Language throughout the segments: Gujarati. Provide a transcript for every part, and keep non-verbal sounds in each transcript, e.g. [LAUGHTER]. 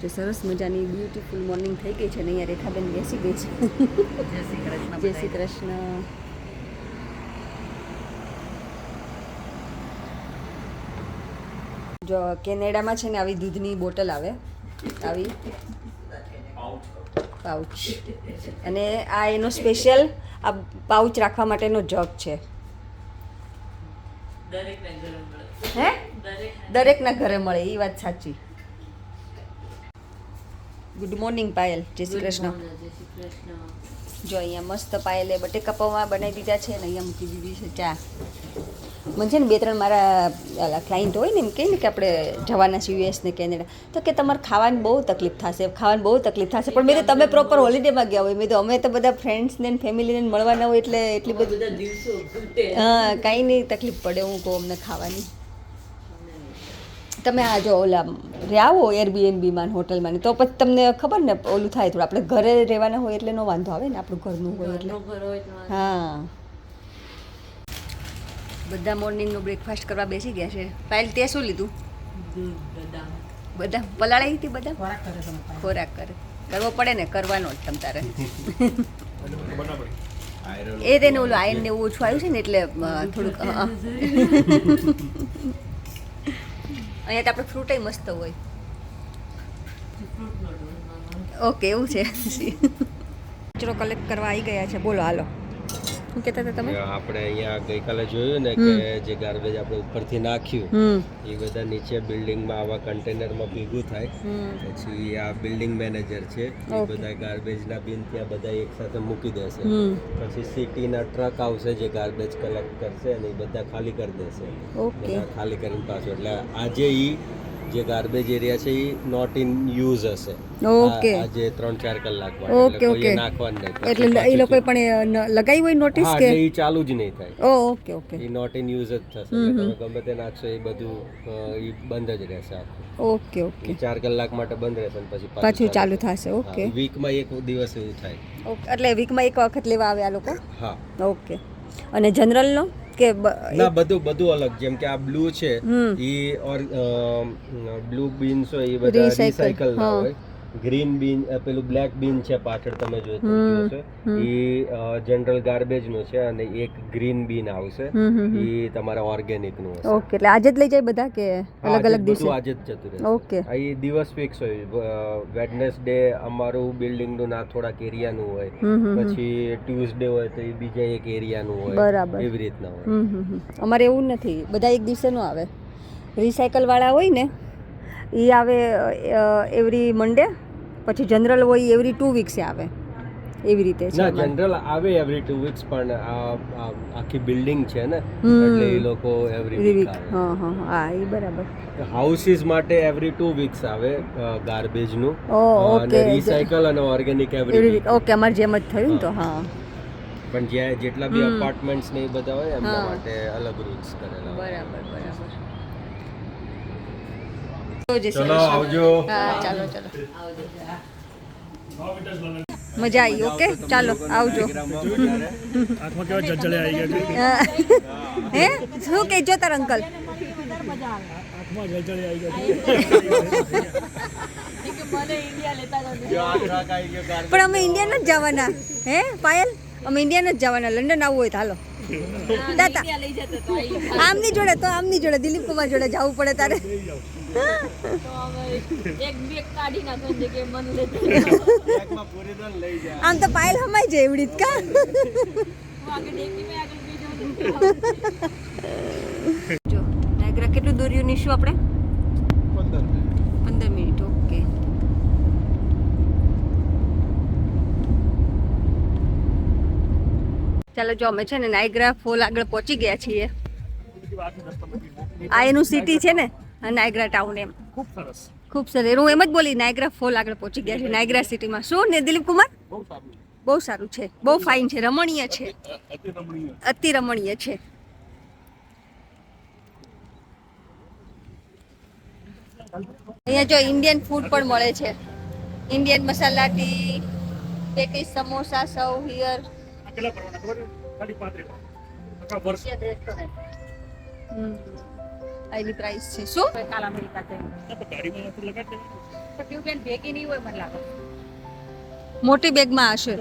જે સરસ મજાની બ્યુટીફુલ મોર્નિંગ થઈ ગઈ છે ને અહીંયા રેખાબેન બેસી ગઈ છે. જય શ્રી કૃષ્ણ જય શ્રી કૃષ્ણ. જો કેનેડામાં છે ને આવી દૂધની બોટલ આવે આવી પાઉચ અને આ એનો સ્પેશિયલ આ પાઉચ રાખવા માટેનો જગ છે. હે? દરેકના ઘરે મળે એ વાત સાચી. ગુડ મોર્નિંગ પાયલ જય શ્રી કૃષ્ણ. જો અહીંયા મસ્ત પાયલે બટેકા પૌવા બનાવી દીધા છે ને અહીંયા મૂકી દીધી છે ચા. મને છે ને બે ત્રણ મારા ક્લાયન્ટ હોય ને એમ કહે ને કે આપણે જવાના છીએ યુએસ ને કેનેડા. તો કે તમારે ખાવાની બહુ તકલીફ થશે. ખાવાની બહુ તકલીફ થશે. પણ મેં તો તમે પ્રોપર હોલિડેમાં ગયા હોય. મેં તો અમે તો બધા ફ્રેન્ડ્સને ફેમિલીને મળવાના હોય એટલે એટલી બધી હા કાંઈ નહીં તકલીફ પડે હું કહું અમને ખાવાની. તમે આ જો ઓલા રહ્યા એરબીએનબીમાં હોટલમાં ને તો પછી તમને ખબર ને ઓલું થાય થોડું. આપણે ઘરે રહેવાના હોય એટલે નો વાંધો આવે ને આપણું ઘરનું હોય એટલે. હા. બધા મોર્નિંગનો બ્રેકફાસ્ટ કરવા બેસી ગયા છે. પાયલ તે શું લીધું? બધા પલાળી હતી બધા ખોરાક કરે તમે ખોરાક કરે. કરવો પડે ને કરવાનો જ તમ તારે. એ તેને ઓલું આયન ને એવું ઓછું આવ્યું છે ને એટલે થોડુંક. [LAUGHS] અહીંયા તો આપણે ફ્રૂટય મસ્ત હોય. ઓકે એવું છે. [LAUGHS] કચરો કલેક્ટ કરવા આવી ગયા છે. બોલો હાલો. શું કહેતા હતા તમે? આપણે અહીંયા ગઈકાલે જોયું ને કે જે ગાર્બેજ આપણે ઉપરથી નાખ્યું એ બધા નીચે બિલ્ડિંગમાં આવા કન્ટેનરમાં ભેગું થાય. પછી આ બિલ્ડિંગ મેનેજર છે એ. બધા ગાર્બેજના બિન ત્યાં બધા એક સાથે મૂકી દેશે. પછી સિટીના ટ્રક આવશે જે ગાર્બેજ કલેક્ટ કરશે અને એ બધા ખાલી કરી દેશે. ખાલી કરીને પાછું. એટલે આજે ઈ જે ગાર્બેજ એરિયા છે એ નોટ ઇન યુઝ હશે. ઓકે આજે ત્રણ ચાર કલાક ઓકે એટલે નાખવાનું નહીં. એટલે એ લોકો પણ લગાવી હોય નોટિસ કે? ઈ ચાલુ જ નહીં થાય. ઓકે ઓકે એ નોટ ઇન યુઝ જ થશે. તમે ગમે તે નાખશો એ બધું એ બંધ જ રહેશે ઓકે ઓકે એ ચાર કલાક માટે બંધ રહેશે અને પછી પાછું ચાલુ થશે. ઓકે વીકમાં એક દિવસ એવું થાય. ઓકે એટલે વીકમાં એક વખત લેવા આવે આ લોકો? હા. ઓકે અને જનરલનો કે ના બધું બધું અલગ. જેમ કે આ બ્લુ છે એ ઓર બ્લુ બીન્સ હોય એ બધા રિસાયકલ ના હોય. ગ્રીન બીન પેલું બ્લેક બીન છે પાછળ તમે જોયું છે. એ જનરલ ગાર્બેજનું છે અને એક ગ્રીન બીન આવશે. હમ. તમારા ઓર્ગેનિકનું હશે. ઓકે એટલે આજે જ લઈ જાય બધા કે અલગ અલગ દિવસે? આજે જ જતું રહેશે. ઓકે. આ દિવસ ફિક્સ હોય. વેડનેસડે અમારું બિલ્ડિંગનું ના થોડાક એરિયાનું હોય. હમ હમ હમ. પછી ટ્યુઝડે હોય તો એ બીજા એક એરિયાનું હોય. બરાબર. એવી રીતના હોય. અમારે એવું નથી. બધા એક દિવસે નું આવે. રિસાયકલ વાળા હોય ને એ આવે એવરી મંડે પછી જનરલ હોય એવરી ટુ વીક્સે આવે. એવી રીતે છે ના જનરલ આવે એવરી ટુ વીક્સ પણ આખી બિલ્ડિંગ છે ને એટલે એ લોકો એવરી વીક હા હા હા. એ બરાબર. હાઉસીસ માટે એવરી ટુ વીક્સ આવે ગાર્બેજનું. અને રિસાયકલ અને ઓર્ગેનિક એવરી વીક. ઓકે અમારે જેમ જ થયું ને તો હા. પણ જે જેટલા બી. અપાર્ટમેન્ટ્સ ને એ બધા હોય એમના માટે અલગ રૂલ્સ કરેલા બરાબર બરાબર. ચલો આવજો. હા ચાલો ચાલો. મજા આવી ઓકે? ચાલો આવજો. આંખમાં કેવા જજળે આવી ગયા હે. શું જો તાર અંકલ? આંખમાં જજળે આવી ગયા પણ અમે ઇન્ડિયા નથી જવાના. હે પાયલ? અમે ઇન્ડિયા નથી જવાના. લંડન આવવું હોય તો હાલો. દાતા આમની જોડે તો આમની જોડે દિલીપ કુમાર જોડે જવું પડે તારે. આમ તો પાયલ હમાઈ જાય એવડી જ કા? આગળ ડેકી મેં આગળ બીજો જો નાયગ્રા કેટલું દૂર નીશું આપણે? પંદર મિનિટ. ઓકે. ચાલો જો અમે છે ને નાયગ્રા ફોલ આગળ પહોંચી ગયા છીએ. આ એનું સિટી છે ને? નાયગ્રા ટાઉન એમ. ખૂબ સરસ. ખૂબ સરસ. હું એમ જ બોલી નાયગ્રા ફોલ આગળ પહોંચી ગયા છે. નાયગ્રા સિટીમાં શું ને દિલીપ કુમાર બહુ સારું છે. બહુ ફાઇન છે. રમણીય છે. અતિ રમણીય. છે. અહીંયા જો ઇન્ડિયન ફૂડ પણ મળે છે. Indian masala tea patties samosa so here આ કેટલા ભરવાના આની પ્રાઇસ છે. શું? કાલ અમેરિકા ભેગી નહીં હોય મને લાગે. મોટી બેગમાં હશે.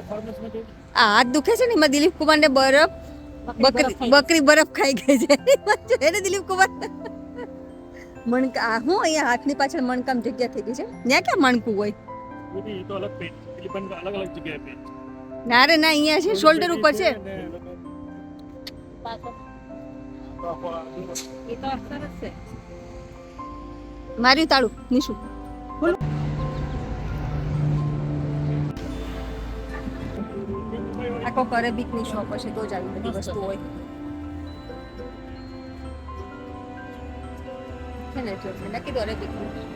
આ હાથ દુખે છે ને એમાં દિલીપ કુમારને બરફ બકરી બકરી બરફ ખાઈ ગઈ છે. એને દિલીપ કુમાર મણકા આ હું અહીંયા હાથની પાછળ મણકામ જગ્યા થઈ ગઈ છે. ત્યાં ક્યાં મણકું હોય? એ બી તો અલગ પેજ ફિલિપાઈન અલગ અલગ જગ્યાએ પેજ ના રે ના અહીંયા છે શોલ્ડર ઉપર છે. માર્યું તાળું નિશુ આખો અરેબિકની શોપ હશે તો જ આવી બધી વસ્તુ હોય છે ને જો મેં કીધું અરેબિકનું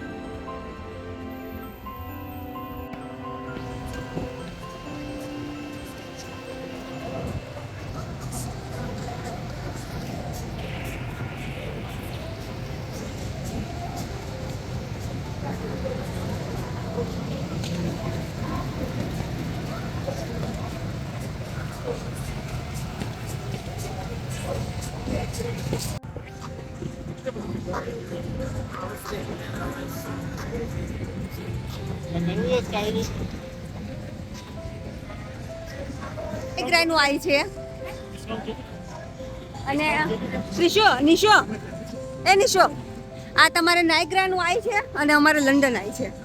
એક આવી છે. અને નિશો નિશો. એ નિશો, આ તમારે નાઇગ્રાનું આવી છે અને અમારે લંડન આવી છે.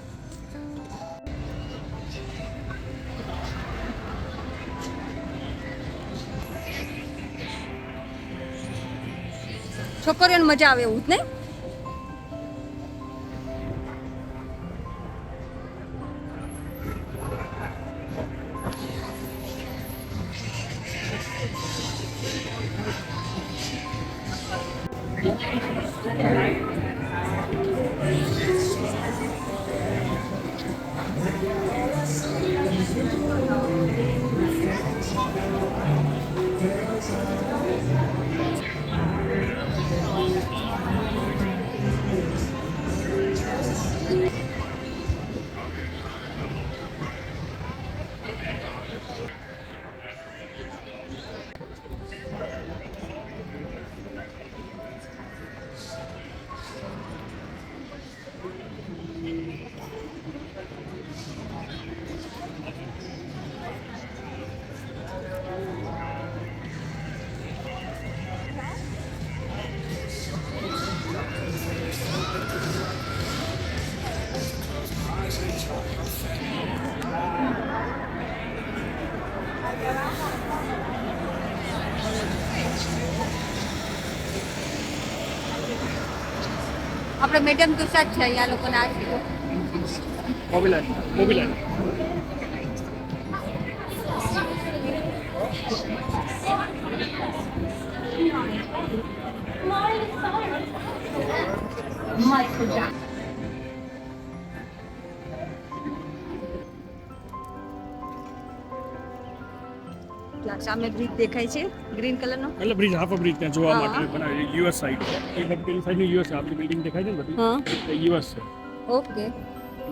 છોકરીઓને મજા આવે એવું જ નહીં? આપણે મેડમ તો સાચ છે અહીંયા લોકોને આ છે સામે બ્રિજ દેખાય છે. ગ્રીન કલરનો? એટલે બ્રિજ હાફ બ્રિજ ત્યાં જોવા માટે બનાવી યુએસ સાઈડ એ પેલી સાઈડની યુએસ આપણી બિલ્ડિંગ દેખાય છે ને બધી? હા. એ યુએસ છે. ઓકે.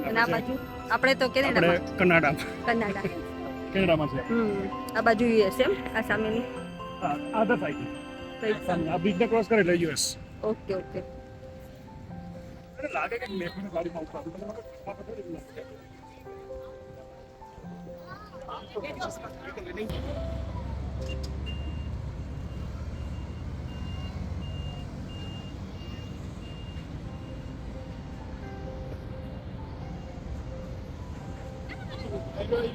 અને આ બાજુ આપણે તો કેનેડામાં. કનાડા. કનાડા. કેનેડામાં છે. હમ આ બાજુ યુએસ એમ આ સામેની? Other side. આ બ્રિજને ક્રોસ કરે એટલે યુએસ ઓકે ઓકે. લાગે કે મેપની ગાડીમાં ઉપર આપણે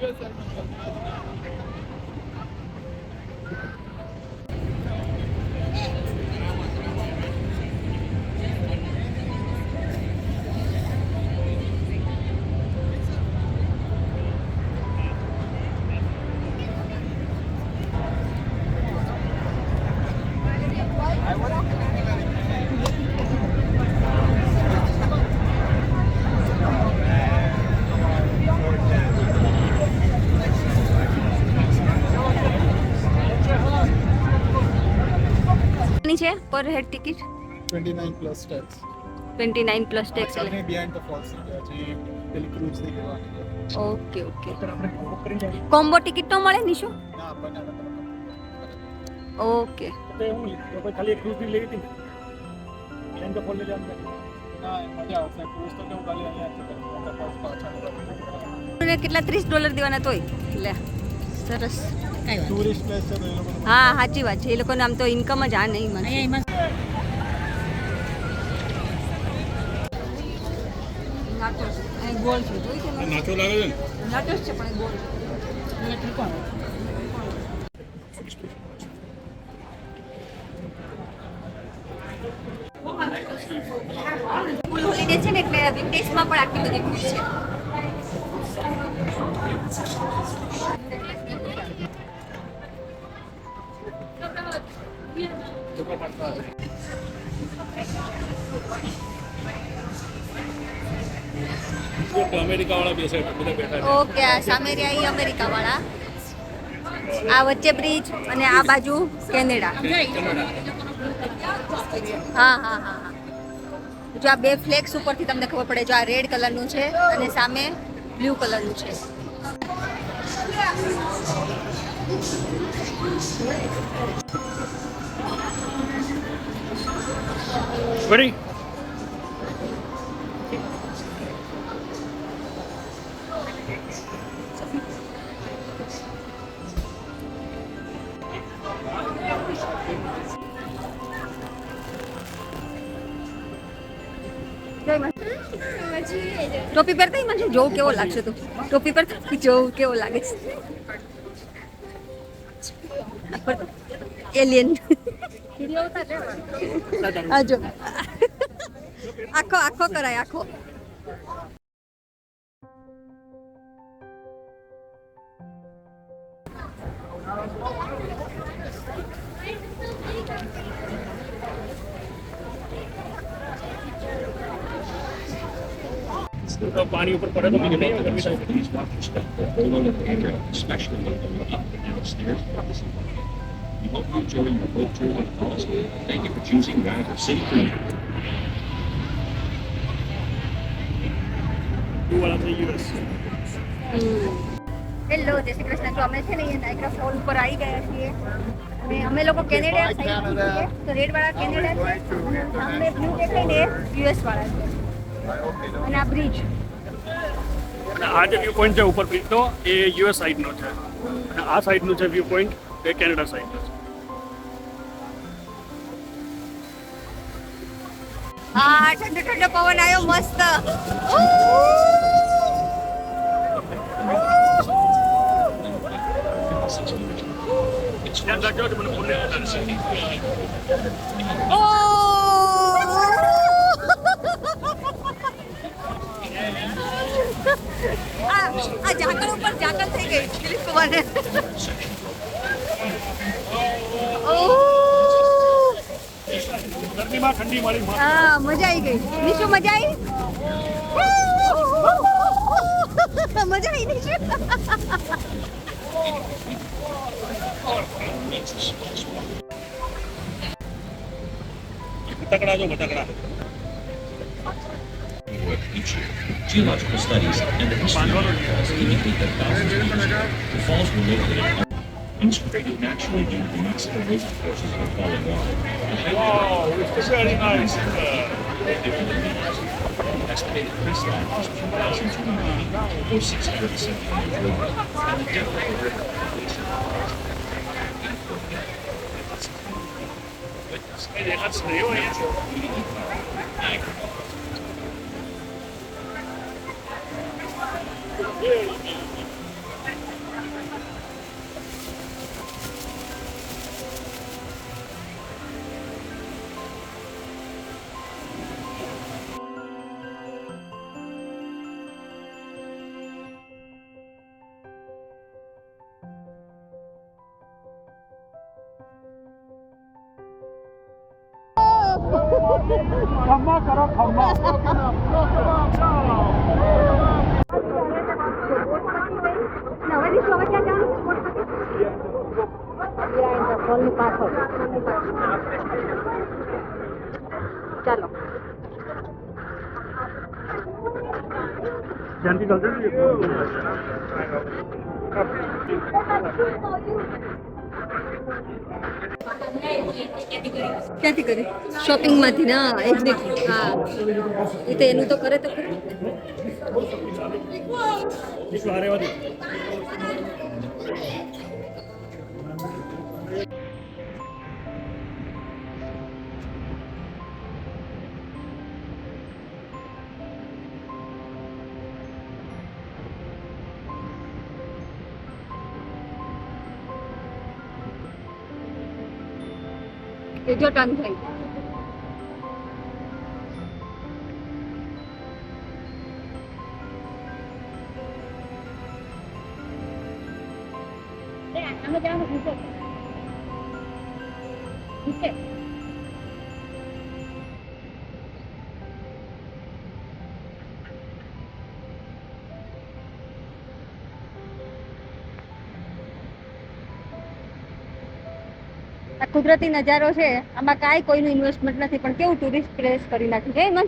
મને ખબર ની છે પર head ticket 29 plus tax. Twenty nine plus tax Tell me the falls જે પેલી ક્રૂઝની કહેવાની ઓકે ઓકે. કોમ્બો ટિકિટ તો મળે નિશુ ના અલગ ઓકે તો હું. તો ખાલી ક્રૂઝની લેવી હતી ને ધ ફોલ્સ ખોલી જાય ના એ મજા આવશે ક્રૂઝ તો કેવું ખાલી અહીંયા જ છે વોટર પાછળ અને કેટલા ત્રીસ ડોલર દેવાના તોય લે સરસ ટુરિસ્ટ પ્લેસ છે હા સાચી વાત છે. એ લોકોને આમ તો ઇન્કમ જ આ નહીં મને ગોળ છે. જોઈ છે. ને? નાચો લાગે છે ને? છે પણ ગોળ અહીંયા ત્રિકોણ હોલિડે છે ને એટલે વીકડેઝમાં પણ આટલી બધી ભીડ છે. અમેરિકા વાળા બેસે બધા બેઠા ઓકે આ સામે રહ્યા એ અમેરિકા વાળા આ વચ્ચે બ્રિજ અને આ બાજુ કેનેડા. હા હા હા હા. જો આ બે ફ્લેક્સ ઉપરથી તમને ખબર પડે જો આ રેડ કલરનું છે અને સામે બ્લુ કલરનું છે. Ready? ટોપી પહેરતા મને જોવું કેવો લાગશે તું? ટોપી પહેરતા જોવું કેવો લાગે? છે એલિયન આજો આખો આખો કરાય, આખો. તો પાણી ઉપર પડે તો બીજું હેલો જય કૃષ્ણ તો અમે છે ને અહીંયા નાઇગ્રા ફોલ ઉપર આવી ગયા છીએ અને અમે લોકો કેનેડા સાઈડથી છીએ તો રેડ વાળા કેનેડા છે સામે બ્લુ દેખાય ને યુએસ વાળા છે અને આ બ્રિજ અને આ જે વ્યૂ પોઈન્ટ છે ઉપર બ્રિજનો એ યુએસ સાઈડનો છે. અને આ સાઈડનું છે વ્યૂ પોઈન્ટ એ કેનેડા સાઈડનો છે. આ ઠંડો ઠંડો પવન આવ્યો મસ્ત. ધ્યાન રાખજો કે મને ફોન નહીં ઓ આ આ ઝાકળ ઉપર ઝાકળ થઈ ગઈ. દિલીપ કુમારને ગરમીમાં ઠંડી મળી હા મજા આવી ગઈ. નિશુ મજા આવી મજા આવી નિશુ? બટાકડા જો બટાકડા geological studies, and the history of falls indicate that thousands of years ago, the falls were located integrated naturally due to the massive forces of falling water. Estimated crest line 2,200 feet, or 670 and the depth uh, of the river population હો અહીંયા. ખમ્મા કરો ખમ્મા હવે નિશુ હવે ક્યાં જવાનું હોલની પાછળ ચાલો ધ્યાનથી ચાલજો ને. ક્યાંથી કરી શોપિંગમાંથી ના એક્ઝેક્ટલી હા એ તો એનું તો કરે તો ખરું વિશ્વ હારે વધી એ જો ટર્ન થઈ. આ કુદરતી નજારો છે, આમાં કાંઈ કોઈનું ઇન્વેસ્ટમેન્ટ નથી, પણ કેવું ટુરિસ્ટ પ્લેસ કરી નાખ્યું છે? એમાં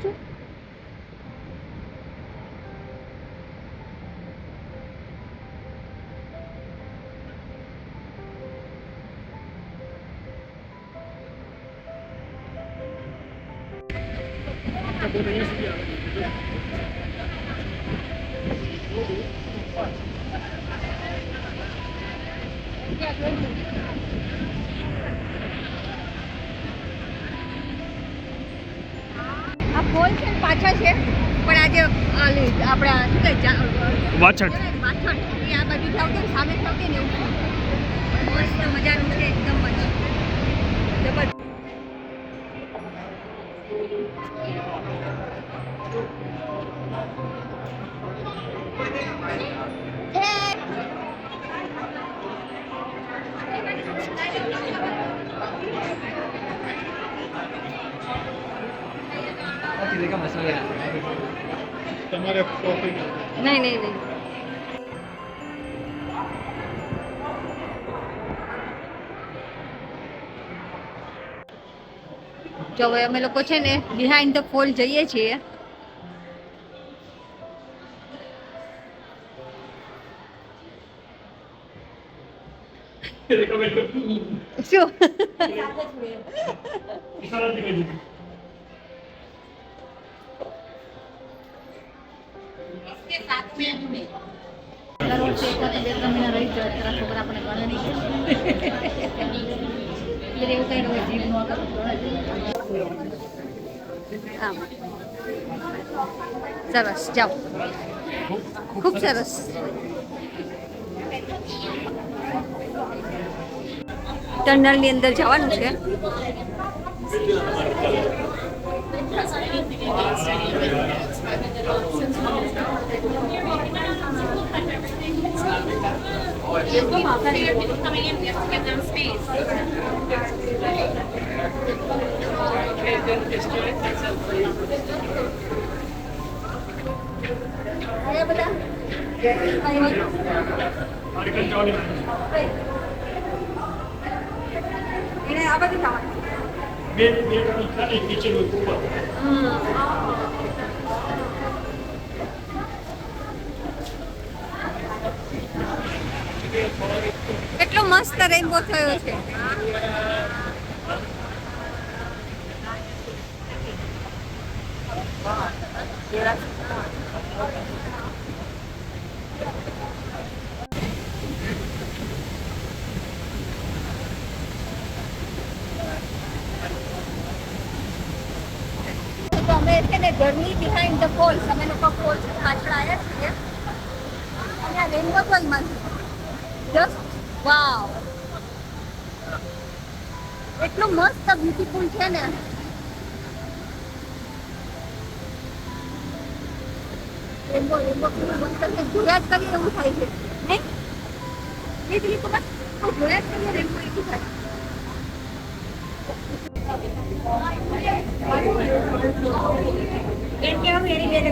જબરદસ્ત તમારે નહીં નહીં નહીં. જો હવે અમે લોકો છે ને બિહાઇન્ડ ધ ફોલ જઈએ છીએ. શું? બે ત્રણ મહિના રહી જાય તારા છોકરા આપણે ગણે નહીં એટલે એવું કઈ હોય જીવ નો આમ સરસ જાઓ ખૂબ સરસ ટનલની અંદર જવાનું છે People coming in, we have to give them space. Okay, then just join yourself, I can join in. Maybe, maybe, kitchen will go up. કેટલો મસ્ત રેનબો થયો છે. અમે છે ને જર્ની બિહાઇન્ડ ધ ફોલ્સ અમે લોકો ફોલ્સ પાછળ આવ્યા છીએ. અને આ રેનબો પણ મસ્ત જસ્ટ વાવ એટલું મસ્ત બ્યુટીફુલ છે ને. એવું થાય છે. નહીં? એ એમ કે હવે એની બેને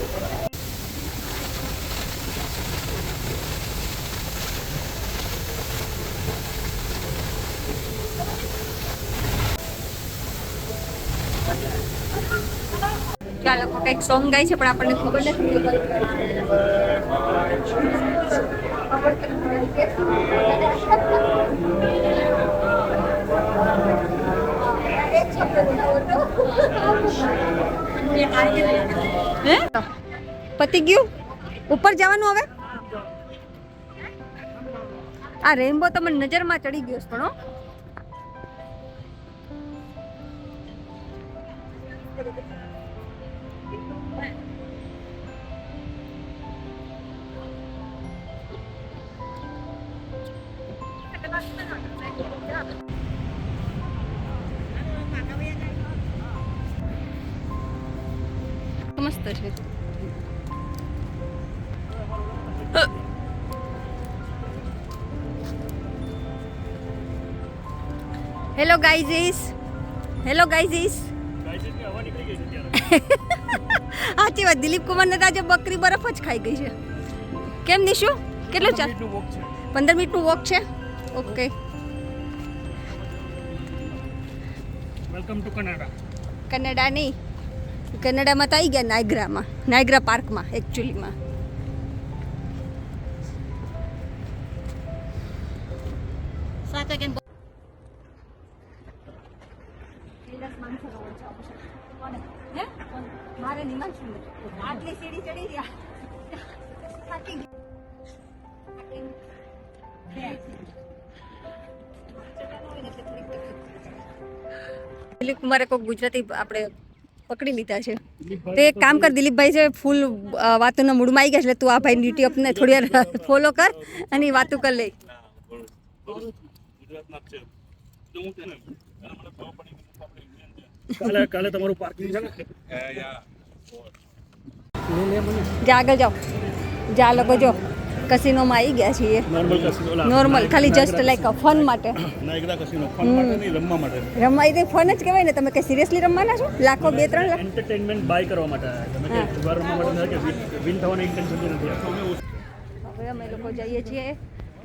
આ લોકો કંઈક સોંગ ગાય છે, પણ આપણને ખબર નથી પતી ગયું? ઉપર જવાનું હવે? આ રેનબો તમને નજરમાં ચડી ગયો પણ મસ્ત છે હેલો ગાઈઝીસ હેલો ગાઈઝીસ સાચી વાત. દિલીપ કુમાર ને આજે બકરી બરફ જ ખાઈ ગઈ છે. કેમ, નિશુ? કેટલું ચાલ પંદર મિનિટનું વોક છે. Okay welcome to Canada Canada નહીં કનેડામાં તો આવી ગયા નાયગ્રામાં નાયગ્રા પાર્કમાં એકચ્યુઅલીમાં સાત દિલીપ કુમારે કોઈ ગુજરાતી આપણે પકડી લીધા છે. તો એક કામ કર દિલીપભાઈ છે ફૂલ વાતોના મૂડમાં આવી ગયા છે એટલે તું આ ભાઈ ડ્યુટી અપને થોડી વાર [LAUGHS] ફોલો કર અને એ વાતો કરી લે કાલે કાલે તમારું પાર્કિંગ છે ને? જા આગળ જાઓ. જા લોકો જો. કસિનોમાં આવી ગયા છીએ. નોર્મલ ખાલી જસ્ટ લાઈક ફન માટે. રમવા એ ફન જ કહેવાય ને. તમે કે સિરિયસલી રમવાના છો? લાખો બે ત્રણ લાખ? એન્ટરટેનમેન્ટ બાય કરવા માટે અમે લોકો જઈએ છીએ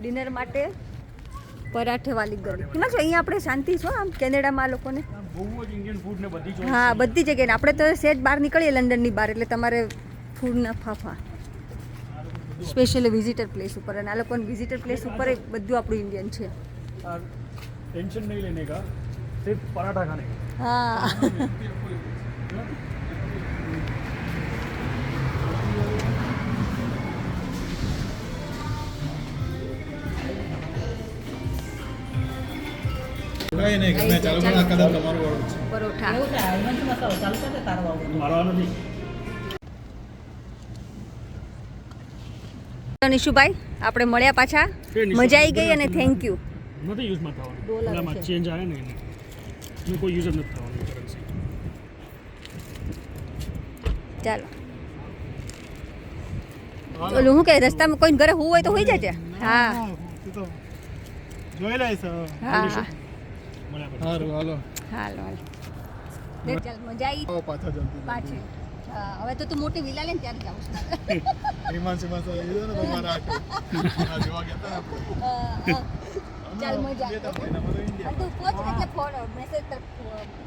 ડિનર માટે પરાઠેવાલી ગલી એમાં શું અહીંયા આપણે શાંતિ છો આમ કેનેડામાં લોકોને? જ હા બધી જગ્યાએ. આપણે તો સેજ બહાર નીકળીએ લંડનની બહાર એટલે તમારે ફૂડના ફાફા. સ્પેશિયલી વિઝિટર પ્લેસ ઉપર. અને આ લોકોને વિઝિટર પ્લેસ ઉપર એક બધું આપણું ઇન્ડિયન છે. ટેન્શન નહીં લેને કા? સિર્ફ પરાઠા ખાને. હા. કઈ પરોઠા. એવું મસાલો? ચાલુ કરે તારો વાળું નથી તો નિશુભાઈ આપણે મળ્યા પાછા. મજા આવી ગઈ અને થેન્ક યુ નથી યુઝમાં થવાનું ચેન્જ આવે ને એને. કોઈ યુઝ નથી થવાનું કરન્સી ચાલો. ઓલું હું કે રસ્તામાં કોઈ ઘરે હું હોય તો હોઈ જજે. હા. જોઈ લઈશ હા. હાલો. હાલો હાલો. મજા આવી પાછા જલ્દી પાછી. હા, હવે તો તું મોટી વિલા લઈને ને ત્યારે જાઉં છું [LAUGHS] હિમાંશુ માસા લીધો ને તમારા આ જોવા ગયા હતા [LAUGHS] ચાલ મજા બે તો પહોંચ એટલે ફોન મેસેજ કર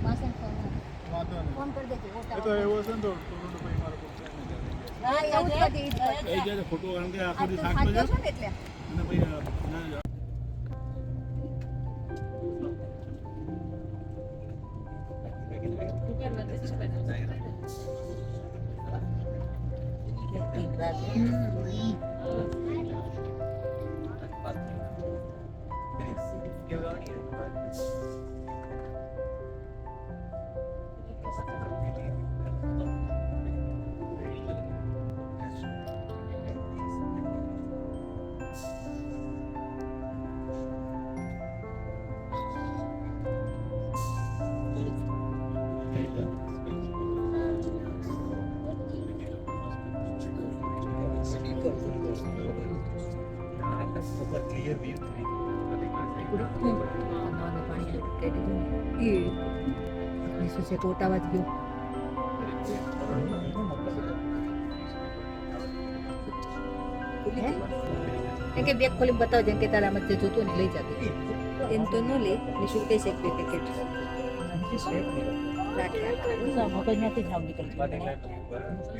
વાસણ ફોન. ફોન કરી દેજે એ તો એવો છે ને તો ટોરન્ટો ભાઈ મારો. હા એવું જ બધી જ છે ફોટો કારણ કે આખો દિવસ થાક એટલે? અને પછી આ, ના, એમ કે બેગ ખોલી બતાવ જેમ કે તારા મત જોતું ને લઈ જતી એમ તો ન લે નિશુલ્ક કહી શકીએ કે ગાંઠિયા ખાવું મગજમાંથી જ હાવ નીકળી